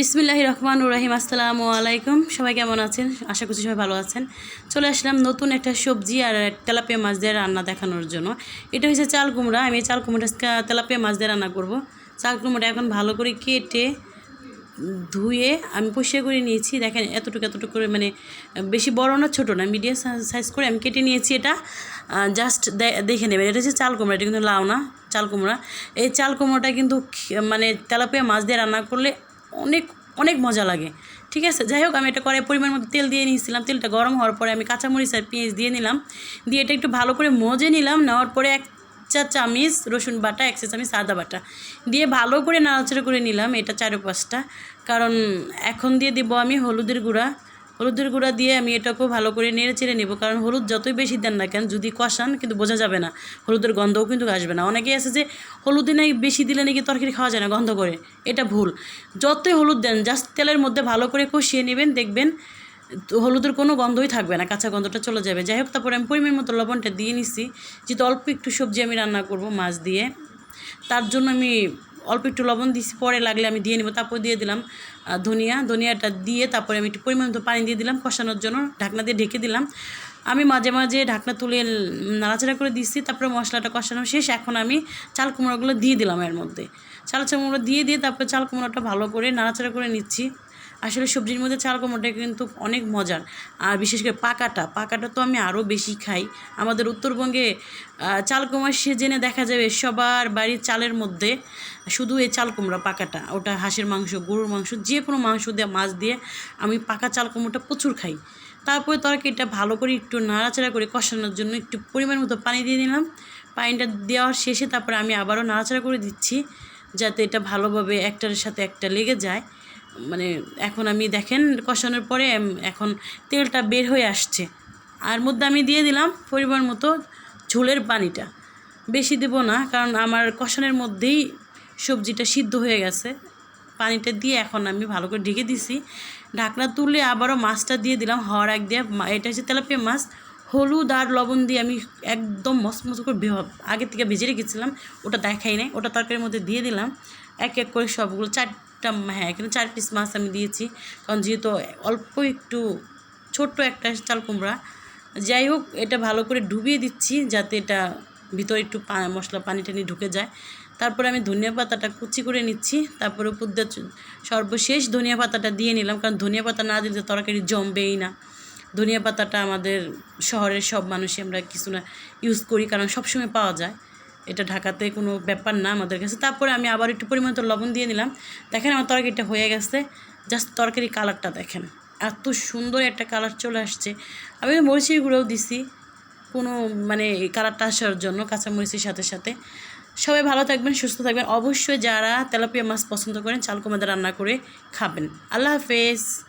বিসমিল্লাহ রহমান রাহিম, আসসালামু আলাইকুম। সবাই কেমন আছেন? আশা করছি সবাই ভালো আছেন। চলে আসলাম নতুন একটা সবজি আর তেলাপিয়া মাছ দিয়ে রান্না দেখানোর জন্য। এটা হচ্ছে চাল কুমড়া। আমি চাল কুমড়া তেলাপিয়া মাছ দিয়ে রান্না করব। চাল কুমড়া এখন ভালো করে কেটে, ধুয়ে আমি পরিষ্কার করে নিয়েছি। দেখেন এতটুকু এতটুকু করে মানে বেশি বড় না, ছোটো না, মিডিয়াম সাইজ করে আমি কেটে নিয়েছি এটা। জাস্ট দেখে নেবেন। এটা হচ্ছে চাল কুমড়া। এটা কিন্তু লাউ না, চাল কুমড়া। এই চাল কুমড়োটা কিন্তু মানে তেলাপিয়া মাছ দিয়ে রান্না করলে অনেক অনেক মজা লাগে। ঠিক আছে? যাই হোক, আমি এটা করে পরিমাণ মতো তেল দিয়ে নিয়েছিলাম। তেলটা গরম হওয়ার পরে আমি কাঁচামরিচ আর পেঁয়াজ দিয়ে নিলাম। দিয়ে এটা একটু ভালো করে মজে নিলাম। নেওয়ার পরে এক চা চামিচ রসুন বাটা, এক চা চামিচ আদা বাটা। দিয়ে ভালো করে নাড়াচাড়া করে নিলাম এটা চারো পাঁচটা কারণ এখন দিয়ে দিব আমি হলুদের গুঁড়া। হলুদের গুঁড়া দিয়ে আমি এটাকেও ভালো করে নেড়ে চেড়ে নেব, কারণ হলুদ যতই বেশি দেন না কেন, যদি কষান কিন্তু বোঝা যাবে না। হলুদের গন্ধও কিন্তু আসবে না। অনেকেই আছে যে হলুদে নাকি বেশি দিলে নাকি তরকারি খাওয়া যায় না, গন্ধ করে। এটা ভুল। যতই হলুদ দেন, জাস্ট তেলের মধ্যে ভালো করে কষিয়ে নেবেন, দেখবেন হলুদের কোনো গন্ধই থাকবে না, কাঁচা গন্ধটা চলে যাবে। যাই হোক, তারপরে আমি পরিমাণ মতো লবণটা দিয়ে নিছি। যেহেতু অল্প একটু সবজি আমি রান্না করব মাছ দিয়ে, তার জন্য আমি অল্প একটু লবণ দিছি, পরে লাগলে আমি দিয়ে নেব। তারপর দিয়ে দিলাম ধনিয়া। ধনিয়াটা দিয়ে তারপরে আমি একটু পরিমাণ মতো পানি দিয়ে দিলাম, কষানোর জন্য ঢাকনা দিয়ে ঢেকে দিলাম। আমি মাঝে মাঝে ঢাকনা তুলে নাড়াচাড়া করে দিচ্ছি তারপরে মশলাটা কষানো শেষ। এখন আমি চাল কুমড়োগুলো দিয়ে দিলাম এর মধ্যে। চাল চামড়ো দিয়ে দিয়ে তারপরে চাল কুমড়োটা ভালো করে নাড়াচাড়া করে নিচ্ছি। আসলে সবজির মধ্যে চাল কুমড়োটা কিন্তু অনেক মজার। আর বিশেষ করে পাকাটা পাকাটা তো আমি আরও বেশি খাই। আমাদের উত্তরবঙ্গে চাল কুমড়া সেজেনে দেখা যাবে সবার বাড়ির চালের মধ্যে শুধু এই চাল কুমড়া, পাকাটা। ওটা হাঁসের মাংস, গরুর মাংস, যে কোনো মাংস দিয়ে, মাছ দিয়ে আমি পাকা চাল কুমড়োটা প্রচুর খাই। তারপরে তরকারিটা ভালো করে একটু নাড়াচাড়া করে কষানোর জন্য একটু পরিমাণ মতো পানি দিয়ে দিলাম পানিটা দেওয়ার শেষে তারপরে আমি আবারও নাড়াচাড়া করে দিচ্ছি, যাতে এটা ভালোভাবে একটার সাথে একটা লেগে যায়। মানে এখন আমি দেখেন কষানোর পরে এখন তেলটা বের হয়ে আসছে। আর মধ্যে আমি দিয়ে দিলাম পরিমাণ মতো ঝোলের পানিটা। বেশি দেব না, কারণ আমার কষানোর মধ্যেই সবজিটা সিদ্ধ হয়ে গেছে। পানিটা দিয়ে এখন আমি ভালো করে ঢেকে দিছি। ঢাকনা তুলে আবারও মাছটা দিয়ে দিলাম হওয়ার এক দিয়ে। এটা হচ্ছে তেলাপিয়া মাছ। হলুদ আর লবণ দিয়ে আমি একদম মস্ত করে আগে থেকে ভেজে রেখেছিলাম। ওটা দেখাই নাই, ওটা তরকারির মধ্যে দিয়ে দিলাম। এক এক করে সবগুলো চারটা হ্যাঁ এখানে চার পিস মাছ আমি দিয়েছি। কারণ যেহেতু অল্প একটু ছোট্ট একটা চাল কুমড়া, যাই হোক, এটা ভালো করে ডুবিয়ে দিচ্ছি যাতে এটা ভিতরে একটু মশলা পানি টানি ঢুকে যায়। তারপরে আমি ধনিয়া পাতাটা কুচি করে নিচ্ছি। তারপরে উপর সর্বশেষ ধনিয়া পাতাটা দিয়ে নিলাম। কারণ ধনিয়া পাতা না দিলে তরকারি জমবেই না। ধনিয়া পাতাটা আমাদের শহরের সব মানুষই আমরা কিছু না ইউজ করি, কারণ সবসময় পাওয়া যায়। এটা ঢাকাতে কোনো ব্যাপার না আমাদের কাছে। তারপরে আমি আবার একটু পরিমাণ মতো লবণ দিয়ে নিলাম। দেখেন আমার তরকারিটা হয়ে গেছে। জাস্ট তরকারি কালারটা দেখেন। এত সুন্দর একটা কালার চলে আসছে। আমি মরিচের গুঁড়োও দিছি। কোনো মানে কালারটা আসার জন্য কাঁচামরিচের সাথে সাথে। সবাই ভালো থাকবেন, সুস্থ থাকবেন। অবশ্যই যারা তেলাপিয়া মাছ পছন্দ করেন চাল কুমাদা রান্না করে খাবেন। আল্লাহ হাফেজ।